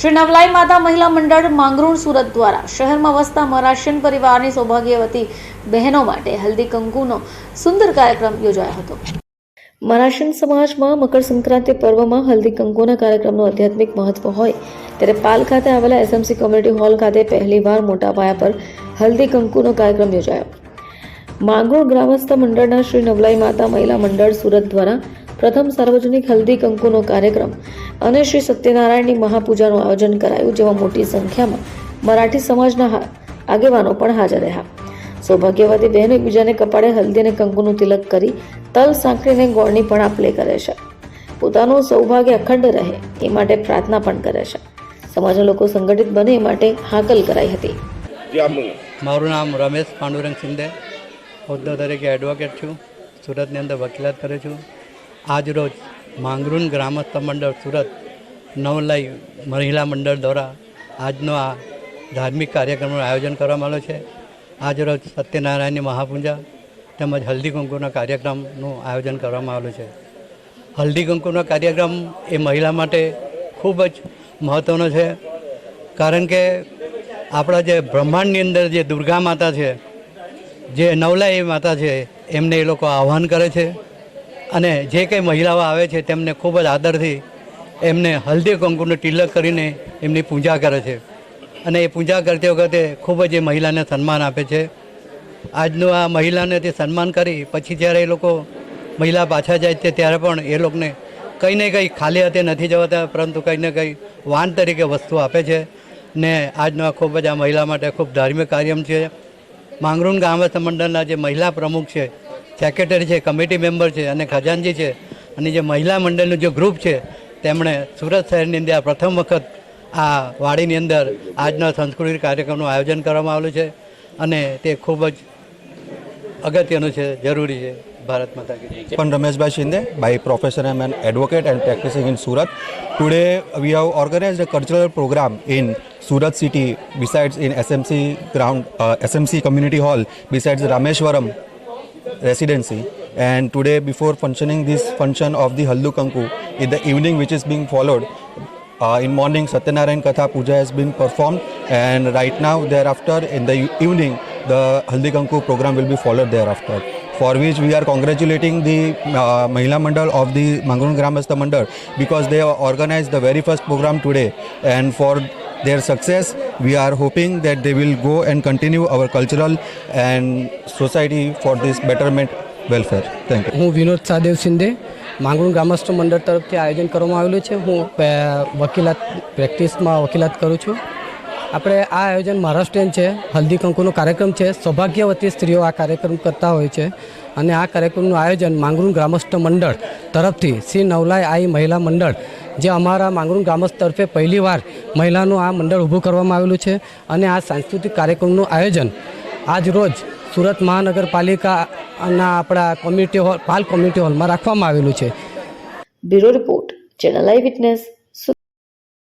શ્રી નવલાઈ માતા મહિલા મંડળ માંગરોળ સુરત દ્વારા શહેરમાં વસતા મરાશિયન પરિવારની સૌભાગ્યવતી બહેનો માટે હલ્દી કંકુનો સુંદર કાર્યક્રમ યોજાયો હતો. મરાશિયન સમાજમાં મકર સંક્રાંતિ પર્વમાં હલ્દી કંકુના કાર્યક્રમનું આધ્યાત્મિક મહત્વ હોય, ત્યારે પાલ ખાતે આવેલા એસએમસી કોમ્યુનિટી હોલ ખાતે પહેલીવાર મોટા પાયા પર હલ્દી કંકુનો કાર્યક્રમ યોજાયો. માંગરોળ ગ્રામસ્થ મંડળના શ્રી નવલાઈ માતા મહિલા મંડળ સુરત દ્વારા પ્રથમ સાર્વજનિક હલ્દી કંકુનો કાર્યક્રમ અને શ્રી સત્યનારાયણની મહાપૂજાનું આયોજન કરાયું જેમાં મોટી સંખ્યામાં મરાઠી સમાજના આગેવાનો પણ હાજર રહ્યા. સૌભાગ્યવતી બહેનો એકબીજાને કપાળે હલ્દી અને કંકુનું તિલક કરી તલ સાંકળીને ગોળની પણ આપલે કરે છે. પોતાનું સૌભાગ્ય અખંડ રહે એ માટે પ્રાર્થના પણ કરે છે. સમાજના લોકો સંગઠિત બને એ માટે હાકલ કરાઈ હતી. મારું નામ રમેશ પાંડુરંગ શિંદે હોદ્દો તરીકે એડવોકેટ છું. સુરતની અંદર વકીલાત કરું છું. આજ રોજ માંગરૂન ગ્રામસ્થ મંડળ સુરત નવલાઈ મહિલા મંડળ દ્વારા આજનો આ ધાર્મિક કાર્યક્રમનું આયોજન કરવામાં આવ્યું છે. આજ રોજ સત્યનારાયણની મહાપૂજા તેમજ હલ્દી કુંકુના કાર્યક્રમનું આયોજન કરવામાં આવેલું છે. હલ્દી કુંકુનો કાર્યક્રમ એ મહિલા માટે ખૂબ જ મહત્ત્વનો છે, કારણ કે આપણા જે બ્રહ્માંડની અંદર જે દુર્ગા માતા છે, જે નવલાઈ માતા છે, એમને એ લોકો આહ્વાન કરે છે. અને જે કંઈ મહિલાઓ આવે છે તેમને ખૂબ જ આદરથી એમને હલ્દી કંકુનું તિલક કરીને એમની પૂજા કરે છે. અને એ પૂજા કરતી વખતે ખૂબ જ એ મહિલાને સન્માન આપે છે. આજનું આ મહિલાને તે સન્માન કરી પછી જ્યારે એ લોકો મહિલા પાછા જાય છે ત્યારે પણ એ લોકોને કંઈ ને કંઈ ખાલી હાથે નથી જવાતા, પરંતુ કંઈ ને કંઈ વાન તરીકે વસ્તુ આપે છે. ને આજનો આ ખૂબ જ આ મહિલા માટે ખૂબ ધાર્મિક કાર્યમ છે. માંગરોળ ગામ મંડળના જે મહિલા પ્રમુખ છે સેક્રેટરી છે કમિટી મેમ્બર છે અને ખજાનજી છે અને જે મહિલા મંડળનું જે ગ્રુપ છે તેમણે સુરત શહેરની અંદર પ્રથમ વખત આ વાડીની અંદર આજના સાંસ્કૃતિક કાર્યક્રમનું આયોજન કરવામાં આવેલું છે અને તે ખૂબ જ અગત્યનું છે જરૂરી છે ભારત માતા કી જય. Pan Rameshbhai Shinde. By profession, I'm an advocate and practicing in Surat. Today, we have organized a cultural program in Surat city, besides in SMC ground, uh, SMC community hall, besides Rameshwaram residency. And today, before functioning this function of the Haldu Kanku, in the evening, which is being followed, uh, in morning, Satyanarayan Katha Puja has been performed, and right now, thereafter, in the evening, the Haldi Kanku program will be followed thereafter. For which we are congratulating the uh, Mahila Mandal of the Mangrun Gramastha Mandal because they organized the very first program today, and for their success, we are hoping that they will go and continue our cultural and society for this betterment welfare. Thank you. હું વિનોદ સાદેવ શિંદે માંગણું ગ્રામસ્થ મંડળ તરફથી આયોજન કરવામાં આવેલું છે હું વકીલાત પ્રેક્ટિસમાં વકીલાત કરું છું આપણે આ આયોજન મહારાષ્ટ્રીયન છે, હલ્દી કંકુનો કાર્યક્રમ છે, સૌભાગ્યવતી સ્ત્રીઓ આ કાર્યક્રમ કરતા હોય છે. અને આ કાર્યક્રમનું આયોજન માંગરૂણ ગ્રામસ્થ મંડળ તરફથી શ્રી નવલાય આઈ મહિલા મંડળ, જે અમારા માંગરૂણ ગ્રામસ્થ તરફે પહેલીવાર મહિલાનું આ મંડળ ઊભું કરવામાં આવેલું છે. અને આ સાંસ્કૃતિક કાર્યક્રમનું આયોજન આજ રોજ સુરત મહાનગરપાલિકાના આપણા કોમ્યુનિટી હોલ, પાલ કોમ્યુનિટી હોલમાં રાખવામાં આવેલું છે. Bureau report, channel eyewitness.